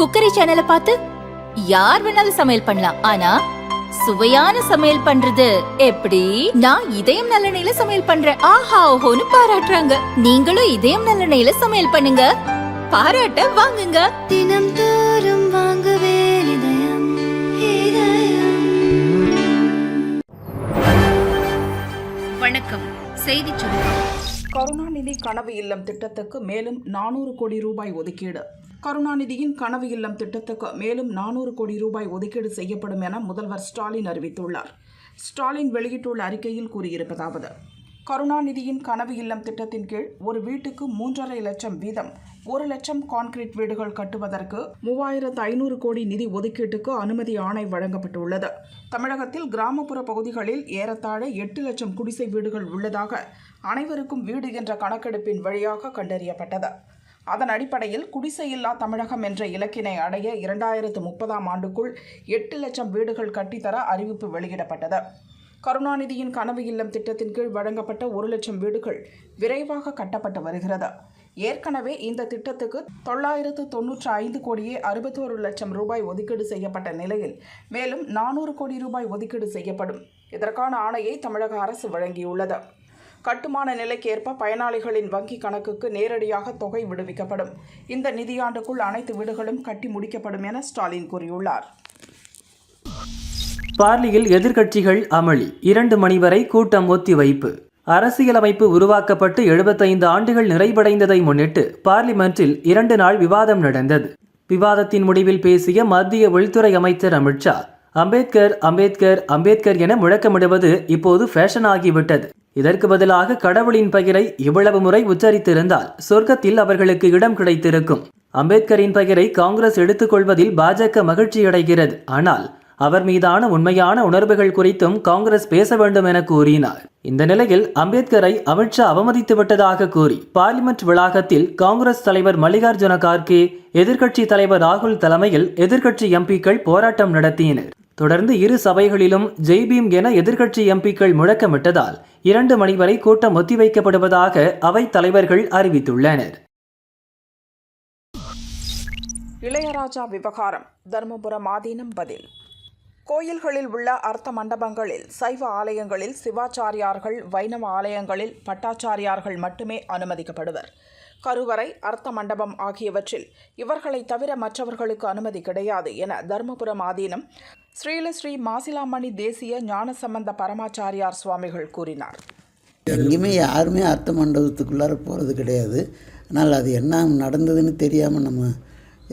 Cookery சேனலை பார்த்து யார் வேணாலும் சமையல் பண்ணலாம். ஆனா சுவையான சமையல் பண்றது எப்படி? நான் இதயம் நல்லெண்ணெயில சமையல் பண்றேன். ஆஹா ஓஹோன்னு பாராட்டுறாங்க. நீங்களும் இதயம் நல்லெண்ணெயில சமையல் பண்ணுங்க. பாராட்ட வாங்குங்க. தினம் தோறும் வாங்குவே இதயம் இதயம். வணக்கம். செய்தி சுருக்கம் கருணாநிதி கனவு இல்லம் திட்டத்துக்கு மேலும் நானூறு கோடி ரூபாய் ஒதுக்கீடு. கருணாநிதியின் கனவு இல்லம் திட்டத்துக்கு மேலும் நானூறு கோடி ரூபாய் ஒதுக்கீடு செய்யப்படும் என முதல்வர் ஸ்டாலின் அறிவித்துள்ளார். ஸ்டாலின் வெளியிட்டுள்ள அறிக்கையில் கூறியிருப்பதாவது கருணாநிதியின் கனவு இல்லம் திட்டத்தின் கீழ் ஒரு வீட்டுக்கு மூன்றரை லட்சம் வீதம் ஒரு லட்சம் கான்கிரீட் வீடுகள் கட்டுவதற்கு மூவாயிரத்து ஐநூறு கோடி நிதி ஒதுக்கீட்டுக்கு அனுமதி ஆணை வழங்கப்பட்டுள்ளது. தமிழகத்தில் கிராமப்புற பகுதிகளில் ஏறத்தாழ எட்டு லட்சம் குடிசை வீடுகள் உள்ளதாக அனைவருக்கும் வீடு என்ற கணக்கெடுப்பின் வழியாக கண்டறியப்பட்டது. அதன் அடிப்படையில் குடிசையில்லா தமிழகம் என்ற இலக்கினை அடைய இரண்டாயிரத்து முப்பதாம் ஆண்டுக்குள் எட்டு லட்சம் வீடுகள் கட்டித்தர அறிவிப்பு வெளியிடப்பட்டது. கருணாநிதியின் கனவு இல்லம் திட்டத்தின் கீழ் வழங்கப்பட்ட ஒரு லட்சம் வீடுகள் விரைவாக கட்டப்பட்டு வருகிறது. ஏற்கனவே இந்த திட்டத்துக்கு தொள்ளாயிரத்து தொன்னூற்றி ஐந்து கோடியே அறுபத்தோரு லட்சம் ரூபாய் ஒதுக்கீடு செய்யப்பட்ட நிலையில் மேலும் நானூறு கோடி ரூபாய் ஒதுக்கீடு செய்யப்படும். இதற்கான ஆணையை தமிழக அரசு வழங்கியுள்ளது. கட்டுமான நிலைக்கேற்ப பயனாளிகளின் வங்கி கணக்குக்கு நேரடியாக தொகை விடுவிக்கப்படும். இந்த நிதியாண்டுக்குள் அனைத்து வீடுகளும் கட்டி முடிக்கப்படும் என ஸ்டாலின் கூறியுள்ளார். பார்லியில் எதிர்க்கட்சிகள் அமளி. இரண்டு மணி வரை கூட்டம் ஒத்திவைப்பு. அரசியலமைப்பு உருவாக்கப்பட்டு எழுபத்தைந்து ஆண்டுகள் நிறைவடைந்ததை முன்னிட்டு பார்லிமென்ட்டில் இரண்டு நாள் விவாதம் நடந்தது. விவாதத்தின் முடிவில் பேசிய மத்திய உள்துறை அமைச்சர் அமித்ஷா அம்பேத்கர் அம்பேத்கர் அம்பேத்கர் என முழக்கமிடுவது இப்போது ஃபேஷன் ஆகிவிட்டது இதற்கு பதிலாக கடவுளின் பெயரை இவ்வளவு முறை உச்சரித்திருந்தால் சொர்க்கத்தில் அவர்களுக்கு இடம் கிடைத்திருக்கும். அம்பேத்கரின் பெயரை காங்கிரஸ் எடுத்துக்கொள்வதில் பாஜக மகிழ்ச்சியடைகிறது. ஆனால் அவர் மீதான உண்மையான உணர்வுகள் குறித்தும் காங்கிரஸ் பேச வேண்டும் என கூறினார். இந்த நிலையில் அம்பேத்கரை அமித்ஷா அவமதித்து விட்டதாக கூறி பார்லிமெண்ட் வளாகத்தில் காங்கிரஸ் தலைவர் மல்லிகார்ஜுன கார்கே எதிர்க்கட்சி தலைவர் ராகுல் தலைமையில் எதிர்க்கட்சி எம்பிக்கள் போராட்டம் நடத்தினர். தொடர்ந்து இரு சபைகளிலும் ஜெய்பீம் என எதிர்க்கட்சி எம்பிக்கள் முழக்கமிட்டதால் இரண்டு மணி வரை கூட்டம் ஒத்திவைக்கப்படுவதாக அவைத் தலைவர்கள் அறிவித்துள்ளனர். இளையராஜா விவகாரம் தருமபுரம் ஆதீனம் பதில். கோயில்களில் உள்ள அர்த்த மண்டபங்களில் சைவ ஆலயங்களில் சிவாச்சாரியார்கள் வைணவ ஆலயங்களில் பட்டாச்சாரியார்கள் மட்டுமே அனுமதிக்கப்படுவர். கருவறை அர்த்த மண்டபம் ஆகியவற்றில் இவர்களை தவிர மற்றவர்களுக்கு அனுமதி கிடையாது என தருமபுரம் ஆதீனம் ஸ்ரீலஸ்ரீ மாசிலாமணி தேசிய ஞானசம்பந்த பரமாச்சாரியார் சுவாமிகள் கூறினார். எங்கேயுமே யாருமே அர்த்த மண்டபத்துக்குள்ளார போகிறது கிடையாது. ஆனால் அது என்ன நடந்ததுன்னு தெரியாமல் நம்ம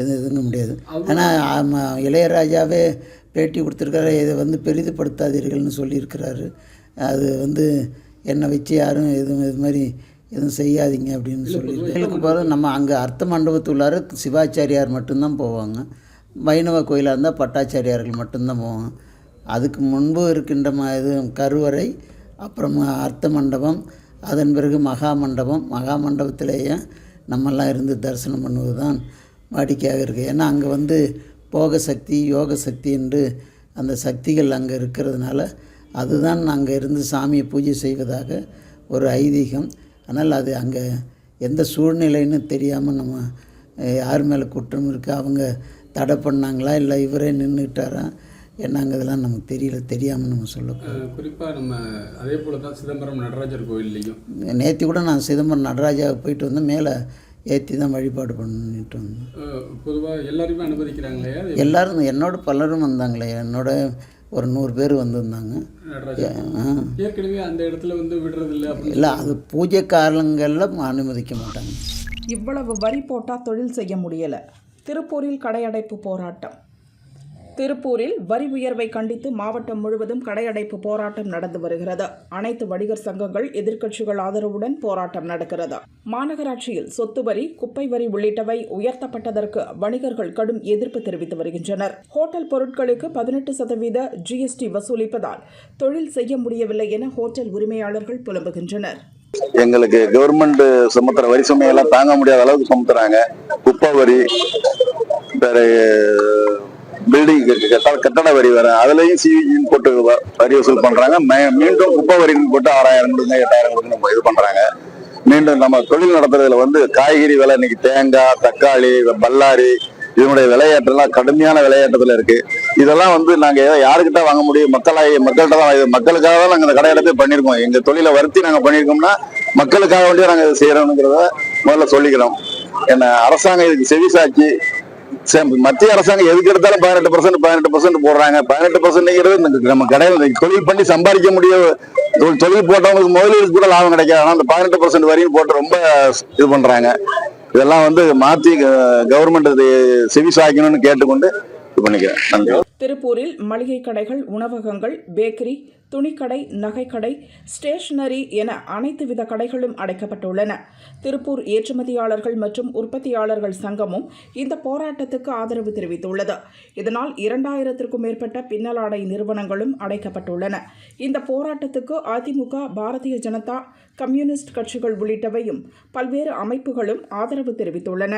எது இதுங்க முடியாது. ஆனால் இளையராஜாவே பேட்டி கொடுத்துருக்காரு. இதை வந்து பெரிதுபடுத்தாதீர்கள்னு சொல்லியிருக்கிறாரு. அது வந்து என்னை வச்சு யாரும் எதுவும் இது மாதிரி எதுவும் செய்யாதீங்க அப்படின்னு சொல்லி எங்களுக்கு போதும் நம்ம அங்கே அர்த்த மண்டபத்துள்ளார சிவாச்சாரியார் மட்டும்தான் போவாங்க. வைணவ கோயிலாக இருந்தால் பட்டாச்சாரியார்கள் மட்டும்தான் போவாங்க. அதுக்கு முன்பு இருக்கின்ற ம இது கருவறை அப்புறமா அர்த்த மண்டபம் அதன் பிறகு மகா மண்டபம். மகா மண்டபத்திலேயே நம்மெல்லாம் இருந்து தரிசனம் பண்ணுவது தான் வாடிக்கையாக இருக்குது ஏன்னா அங்கே வந்து போக சக்தி யோக சக்தி என்று அந்த சக்திகள் அங்கே இருக்கிறதுனால அதுதான் அங்கே இருந்து சாமியை பூஜை செய்வதாக ஒரு ஐதீகம். ஆனால் அது அங்கே எந்த சூழ்நிலைன்னு தெரியாமல் நம்ம யார் மேலே குற்றம் இருக்குது அவங்க தடை பண்ணாங்களா இல்லை இவரே நின்றுட்டாரா என்னங்கிறதெல்லாம் நமக்கு தெரியல தெரியாமல் நம்ம சொல்லக்கூடாது. குறிப்பாக நம்ம அதே போல தான் சிதம்பரம் நடராஜர் கோயில்லையும். நேற்று கூட நான் சிதம்பரம் நடராஜாவுக்கு போயிட்டு வந்து மேலே ஏற்றி தான் வழிபாடு பண்ணிட்டு வந்தேன். பொதுவாக எல்லாருமே அனுமதிக்கிறாங்களே எல்லாரும் என்னோட பலரும் வந்தாங்களே என்னோட ஒரு நூறு பேர் வந்திருந்தாங்க. ஏற்கனவே அந்த இடத்துல வந்து விடுறதில்ல அப்படின்னு இல்லை அது பூஜை காலங்களில் அனுமதிக்க மாட்டாங்க. இவ்வளவு வரி போட்டால் தொழில் செய்ய முடியல. திருப்பூரில் கடையடைப்பு போராட்டம். திருப்பூரில் வரி உயர்வை கண்டித்து மாவட்டம் முழுவதும் கடையடைப்பு போராட்டம் நடந்து வருகிறது. அனைத்து வணிகர் சங்கங்கள் எதிர்க்கட்சிகள் ஆதரவுடன் போராட்டம் நடக்கிறது. மாநகராட்சியில் சொத்து வரி குப்பை வரி உள்ளிட்டவை உயர்த்தப்பட்டதற்கு வணிகர்கள் கடும் எதிர்ப்பு தெரிவித்து வருகின்றனர். ஹோட்டல் பொருட்களுக்கு பதினெட்டு சதவீத ஜிஎஸ்டி வசூலிப்பதால் தொழில் செய்ய முடியவில்லை என ஹோட்டல் உரிமையாளர்கள் புலம்புகின்றனர். எங்களுக்கு கவர்மெண்ட் சுமத்துற வரி சுமையெல்லாம் தாங்க முடியாத அளவுக்கு சுமத்துறாங்க. குப்பை வரி பில்டிங் கட்டட வரி வர அதுலயும் சிவிஜின்னு போட்டு வரி வசூல் பண்றாங்க. மே- மீண்டும் குப்பை வரின்னு போட்டு ஆறாயிரம் கொடுங்க எட்டாயிரம் கொடுங்க நம்ம இது பண்றாங்க. மீண்டும் நம்ம தொழில் நடத்துறதுல வந்து காய்கறி விலை இன்னைக்கு தேங்காய் தக்காளி பல்லாரி இதனுடைய விளையாட்டுலாம் கடுமையான விளையாட்டத்துல இருக்கு. இதெல்லாம் வந்து நாங்க யாருக்கிட்ட வாங்க முடியும்? மக்களாய் மக்கள்கிட்ட தான் மக்களுக்காக தான் நாங்க இந்த கடை எடுத்து பண்ணியிருக்கோம் எங்க தொழிலை வருத்தி நாங்க பண்ணியிருக்கோம்னா மக்களுக்காக வேண்டிய நாங்க இதை செய்யறோம்ங்கிறத முதல்ல சொல்லிக்கிறோம். என்ன அரசாங்கம் இதுக்கு செவிசாச்சு மத்திய அரசாங்கம் எதுக்கு எடுத்தாலும் பதினெட்டு பர்சன்ட் பதினெட்டு பர்சன்ட் போடுறாங்க. பதினெட்டு பர்சன்ட்ங்கிறது நம்ம கடையில் தொழில் பண்ணி சம்பாதிக்க முடிய தொழில் போட்டவங்களுக்கு முதலீடு கூட லாபம் கிடைக்காது. ஆனால் அந்த பதினெட்டு பர்சன்ட் வரையும் போட்டு ரொம்ப இது பண்றாங்க. இதெல்லாம் வந்து மாத்தி கவர்மெண்ட் செவி சாய்க்கணும்னு கேட்டுக்கொண்டு இது பண்ணிக்கிறேன். நன்றி. திருப்பூரில் மளிகை கடைகள் உணவகங்கள் பேக்கரி துணிக்கடை நகைக்கடை ஸ்டேஷனரி என அனைத்து வித கடைகளும் அடைக்கப்பட்டுள்ளன. திருப்பூர் ஏற்றுமதியாளர்கள் மற்றும் உற்பத்தியாளர்கள் சங்கமும் இந்த போராட்டத்துக்கு ஆதரவு தெரிவித்துள்ளது. இதனால் இரண்டாயிரத்திற்கும் மேற்பட்ட பின்னலாடை நிறுவனங்களும் அடைக்கப்பட்டுள்ளன. இந்த போராட்டத்துக்கு அதிமுக பாரதிய ஜனதா கம்யூனிஸ்ட் கட்சிகள் உள்ளிட்டவையும் பல்வேறு அமைப்புகளும் ஆதரவு தெரிவித்துள்ளன.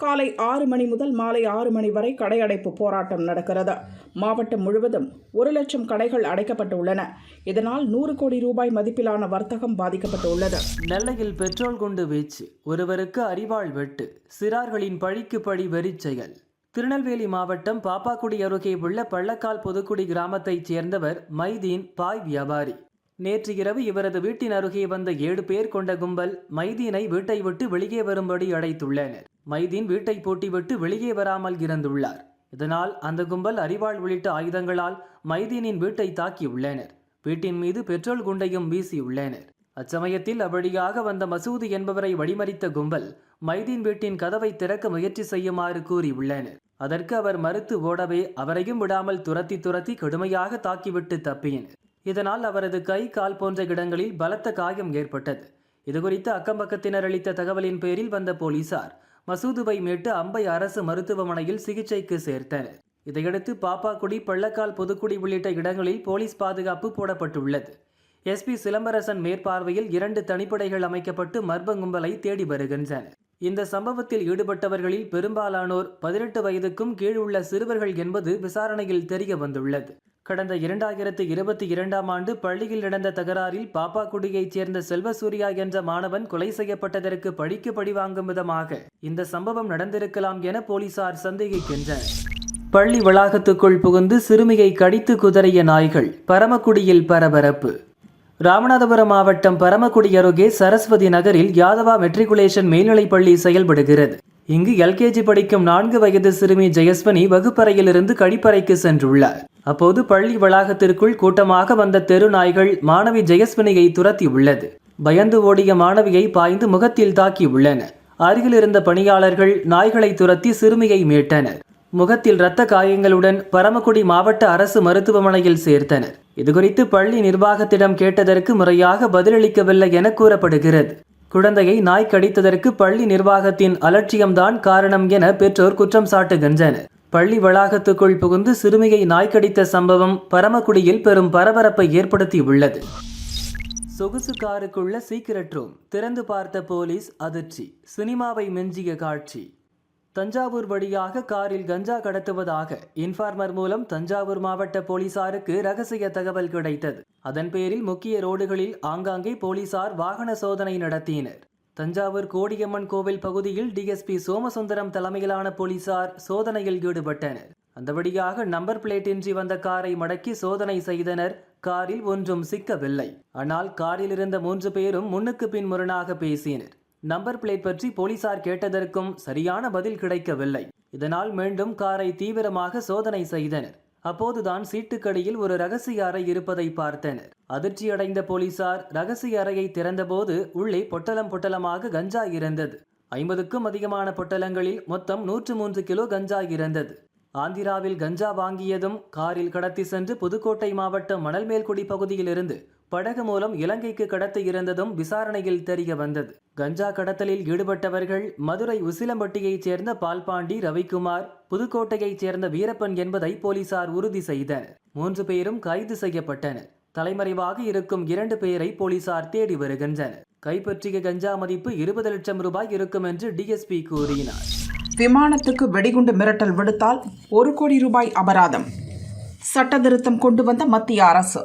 காலை ஆறு மணி முதல் மாலை ஆறு மணி வரை கடை அடைப்பு போராட்டம் நடக்கிறது. மாவட்டம் முழுவதும் ஒரு லட்சம் கடைகள் அடைக்கப்பட்டுள்ளன. இதனால் நூறு கோடி ரூபாய் மதிப்பிலான வர்த்தகம் பாதிக்கப்பட்டுள்ளது. நெல்லையில் பெட்ரோல் குண்டு வீச்சு ஒருவருக்கு அரிவாள் வெட்டு சிறார்களின் பழிக்கு பழி வெறிச் செயல். திருநெல்வேலி மாவட்டம் பாப்பாக்குடி அருகே உள்ள பள்ளக்கால் புதுக்குடி கிராமத்தைச் சேர்ந்தவர் மைதீன் பாய் வியாபாரி. நேற்று இரவு இவரது வீட்டின் அருகே வந்த ஏழு பேர் கொண்ட கும்பல் மைதீனை வீட்டை விட்டு வெளியே வரும்படி அழைத்துள்ளனர் மைதீன் வீட்டை பூட்டிவிட்டு வெளியே வராமல் இருந்துள்ளார் இதனால் அந்த கும்பல் அரிவாள் உள்ளிட்ட ஆயுதங்களால் மைதீனின் வீட்டை தாக்கியுள்ளனர். வீட்டின் மீது பெட்ரோல் குண்டையும் வீசியுள்ளனர். அச்சமயத்தில் அவ்வழியாக வந்த மசூதி என்பவரை வழிமறித்த கும்பல் மைதீன் வீட்டின் கதவை திறக்க முயற்சி செய்யுமாறு கூறியுள்ளனர். அதற்கு அவர் மறுத்து ஓடவே அவரையும் விடாமல் துரத்தி துரத்தி கடுமையாக தாக்கிவிட்டு தப்பினர். இதனால் அவரது கை கால் போன்ற இடங்களில் பலத்த காயம் ஏற்பட்டது. இதுகுறித்து அக்கம்பக்கத்தினர் அளித்த தகவலின் பேரில் வந்த போலீசார் மசூதுவை மீட்டு அம்பை அரசு மருத்துவமனையில் சிகிச்சைக்கு சேர்த்தனர் இதையடுத்து பாப்பாக்குடி பள்ளக்கால் புதுக்குடி உள்ளிட்ட இடங்களில் போலீஸ் பாதுகாப்பு போடப்பட்டுள்ளது. எஸ்பி சிலம்பரசன் மேற்பார்வையில் இரண்டு தனிப்படைகள் அமைக்கப்பட்டு மர்ம கும்பலை தேடி வருகின்றனர் இந்த சம்பவத்தில் ஈடுபட்டவர்களில் பெரும்பாலானோர் பதினெட்டு வயதுக்கும் கீழ் உள்ள சிறுவர்கள் என்பது விசாரணையில் தெரிய வந்துள்ளது. கடந்த இரண்டாயிரத்து இருபத்தி இரண்டாம் ஆண்டு பள்ளியில் நடந்த தகராறில் பாப்பாக்குடியைச் சேர்ந்த செல்வசூர்யா என்ற மாணவன் கொலை செய்யப்பட்டதற்கு பழிக்கு பழிவாங்கும் விதமாக இந்த சம்பவம் நடந்திருக்கலாம் என போலீசார் சந்தேகிக்கின்றனர். பள்ளி வளாகத்துக்குள் புகுந்து சிறுமியை கடித்து குதறிய நாய்கள் பரமக்குடியில் பரபரப்பு. ராமநாதபுரம் மாவட்டம் பரமக்குடி அருகே சரஸ்வதி நகரில் யாதவா மெட்ரிகுலேஷன் மேல்நிலைப் பள்ளி செயல்படுகிறது. இங்கு எல்கேஜி படிக்கும் நான்கு வயது சிறுமி ஜெயஸ்வனி வகுப்பறையிலிருந்து கழிப்பறைக்கு சென்றுள்ளார். அப்போது பள்ளி வளாகத்திற்குள் கூட்டமாக வந்த தெரு நாய்கள் மாணவி ஜெயஸ்வனியை துரத்தியுள்ளது. பயந்து ஓடிய மாணவியை பாய்ந்து முகத்தில் தாக்கியுள்ளன. அருகில் இருந்த பணியாளர்கள் நாய்களை துரத்தி சிறுமியை மீட்டனர். முகத்தில் இரத்த காயங்களுடன் பரமக்குடி மாவட்ட அரசு மருத்துவமனையில் சேர்த்தனர். இதுகுறித்து பள்ளி நிர்வாகத்திடம் கேட்டதற்கு முறையாக பதிலளிக்கவில்லை என கூறப்படுகிறது. குழந்தையை நாய் கடித்ததற்கு பள்ளி நிர்வாகத்தின் அலட்சியம்தான் காரணம் என பெற்றோர் குற்றம் சாட்டுகின்றனர். பள்ளி வளாகத்துக்குள் புகுந்து சிறுமியை நாய் கடித்த சம்பவம் பரமக்குடியில் பெரும் பரபரப்பை ஏற்படுத்தியுள்ளது. சொகுசு காருக்குள்ள சீக்கிரட் ரூம் திறந்து பார்த்த போலீஸ் அதிர்ச்சி. சினிமாவை மிஞ்சிய காட்சி. தஞ்சாவூர் வழியாக காரில் கஞ்சா கடத்துவதாக இன்ஃபார்மர் மூலம் தஞ்சாவூர் மாவட்ட போலீசாருக்கு ரகசிய தகவல் கிடைத்தது. அதன் பேரில் முக்கிய ரோடுகளில் ஆங்காங்கே போலீசார் வாகன சோதனை நடத்தினர். தஞ்சாவூர் கோடியம்மன் கோவில் பகுதியில் டிஎஸ்பி சோமசுந்தரம் தலைமையிலான போலீசார் சோதனையில் ஈடுபட்டனர். அந்த வழியாக நம்பர் பிளேட்டின்றி வந்த காரை மடக்கி சோதனை செய்தனர். காரில் ஒன்றும் சிக்கவில்லை. ஆனால் காரில் இருந்த மூன்று பேரும் முன்னுக்கு பின் முரணாக பேசினர். நம்பர் பிளேட் பற்றி போலீசார் கேட்டதற்கும் சரியான பதில் கிடைக்கவில்லை. இதனால் மீண்டும் காரை தீவிரமாக சோதனை செய்தனர். அப்போதுதான் சீட்டுக்கடியில் ஒரு ரகசிய அறை இருப்பதை பார்த்தனர். அதிர்ச்சியடைந்த போலீசார் ரகசிய அறையை திறந்தபோது உள்ளே பொட்டலம் பொட்டலமாக கஞ்சா இருந்தது. ஐம்பதுக்கும் அதிகமான பொட்டலங்களில் மொத்தம் நூற்று மூன்று கிலோ கஞ்சா இருந்தது. ஆந்திராவில் கஞ்சா வாங்கியதும் காரில் கடத்தி சென்று புதுக்கோட்டை மாவட்டம் மணல்மேல்குடி பகுதியிலிருந்து படகு மூலம் இலங்கைக்கு கடத்த இருந்ததும் விசாரணையில் தெரிய வந்தது. கஞ்சா கடத்தலில் ஈடுபட்டவர்கள் மதுரை உசிலம்பட்டியைச் சேர்ந்த பால்பாண்டி ரவிக்குமார் புதுக்கோட்டையைச் சேர்ந்த வீரப்பன் என்பதை போலீசார் உறுதி செய்தனர். மூன்று பேரும் கைது செய்யப்பட்டனர். தலைமறைவாக இருக்கும் இரண்டு பேரை போலீசார் தேடி வருகின்றனர். கைப்பற்றிய கஞ்சா மதிப்பு இருபது லட்சம் ரூபாய் இருக்கும் என்று டிஎஸ்பி கூறினார். விமானத்துக்கு வெடிகுண்டு மிரட்டல் விடுத்தால் ஒரு கோடி ரூபாய் அபராதம். சட்டத்திருத்தம் கொண்டு வந்த மத்திய அரசு.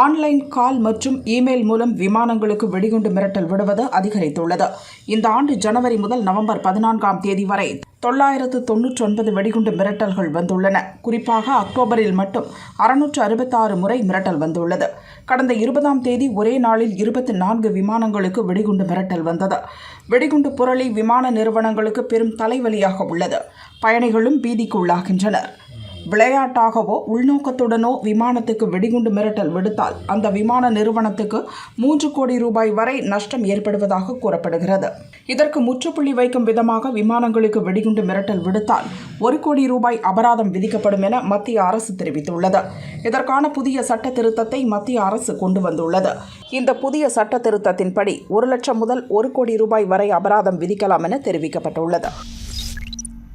ஆன்லைன் கால் மற்றும் இமெயில் மூலம் விமானங்களுக்கு வெடிகுண்டு மிரட்டல் விடுவது அதிகரித்துள்ளது. இந்த ஆண்டு ஜனவரி முதல் நவம்பர் பதினான்காம் தேதி வரை தொள்ளாயிரத்து தொன்னூற்றி ஒன்பது வெடிகுண்டு மிரட்டல்கள் வந்துள்ளன. குறிப்பாக அக்டோபரில் மட்டும் அறுநூற்று அறுபத்தாறு முறை மிரட்டல் வந்துள்ளது. கடந்த இருபதாம் தேதி ஒரே நாளில் இருபத்தி நான்கு விமானங்களுக்கு வெடிகுண்டு மிரட்டல் வந்தது. வெடிகுண்டு புரளி விமான நிறுவனங்களுக்கு பெரும் தலைவலியாக உள்ளது. பயணிகளும் பீதிக்கு உள்ளாகின்றனர். விளையாட்டாகவோ உள்நோக்கத்துடனோ விமானத்துக்கு வெடிகுண்டு மிரட்டல் விடுத்தால் அந்த விமான நிறுவனத்துக்கு மூன்று கோடி ரூபாய் வரை நஷ்டம் ஏற்படுவதாக கூறப்படுகிறது. இதற்கு முற்றுப்புள்ளி வைக்கும் விதமாக விமானங்களுக்கு வெடிகுண்டு மிரட்டல் விடுத்தால் ஒரு கோடி ரூபாய் அபராதம் விதிக்கப்படும் என மத்திய அரசு தெரிவித்துள்ளது. இதற்கான புதிய சட்ட திருத்தத்தை மத்திய அரசு கொண்டு வந்துள்ளது. இந்த புதிய சட்ட திருத்தத்தின்படி ஒரு லட்சம் முதல் ஒரு கோடி ரூபாய் வரை அபராதம் விதிக்கலாம் என தெரிவிக்கப்பட்டுள்ளது.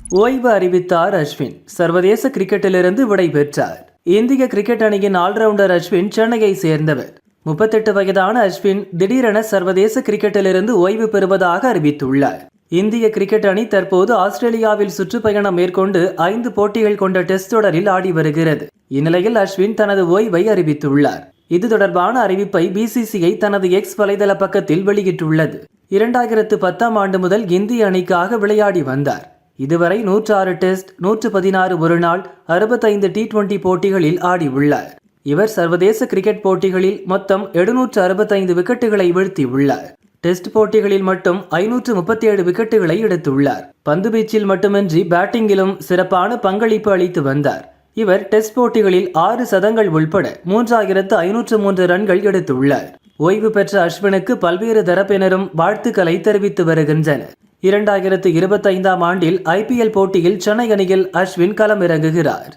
ஓய்வு அறிவித்தார் அஸ்வின். சர்வதேச கிரிக்கெட்டிலிருந்து விடைபெற்றார். இந்திய கிரிக்கெட் அணியின் ஆல்ரவுண்டர் அஸ்வின் சென்னையை சேர்ந்தவர். முப்பத்தெட்டு வயதான அஸ்வின் திடீரென சர்வதேச கிரிக்கெட்டிலிருந்து ஓய்வு பெறுவதாக அறிவித்துள்ளார். இந்திய கிரிக்கெட் அணி தற்போது ஆஸ்திரேலியாவில் சுற்றுப்பயணம் மேற்கொண்டு ஐந்து போட்டிகள் கொண்ட டெஸ்ட் தொடரில் ஆடி வருகிறது. இந்நிலையில் அஸ்வின் தனது ஓய்வை அறிவித்துள்ளார். இது தொடர்பான அறிவிப்பை பிசிசிஐ தனது எக்ஸ் வலைதள பக்கத்தில் வெளியிட்டுள்ளது. இரண்டாயிரத்து பத்தாம் ஆண்டு முதல் இந்திய அணிக்காக விளையாடி வந்தார். இதுவரை நூற்றாறு டெஸ்ட் நூற்று பதினாறு ஒருநாள் அறுபத்தைந்து டி டுவெண்டி போட்டிகளில் ஆடியுள்ளார். இவர் சர்வதேச கிரிக்கெட் போட்டிகளில் மொத்தம் எழுநூற்று அறுபத்தைந்து விக்கெட்டுகளை வீழ்த்தியுள்ளார். டெஸ்ட் போட்டிகளில் மட்டும் ஐநூற்று முப்பத்தி ஏழு விக்கெட்டுகளை எடுத்துள்ளார். பந்துவீச்சில் மட்டுமின்றி பேட்டிங்கிலும் சிறப்பான பங்களிப்பு அளித்து வந்தார். இவர் டெஸ்ட் போட்டிகளில் ஆறு சதங்கள் உள்பட மூன்றாயிரத்து ஐநூற்று மூன்று ரன்கள் எடுத்துள்ளார். ஓய்வு பெற்ற அஸ்வினுக்கு பல்வேறு தரப்பினரும் வாழ்த்துக்களை தெரிவித்து வருகின்றனர். இரண்டாயிரத்து இருபத்தைந்தாம் ஆண்டில் ஐபிஎல் போட்டியில் சென்னை அணியில் அஸ்வின் களமிறங்குகிறார்.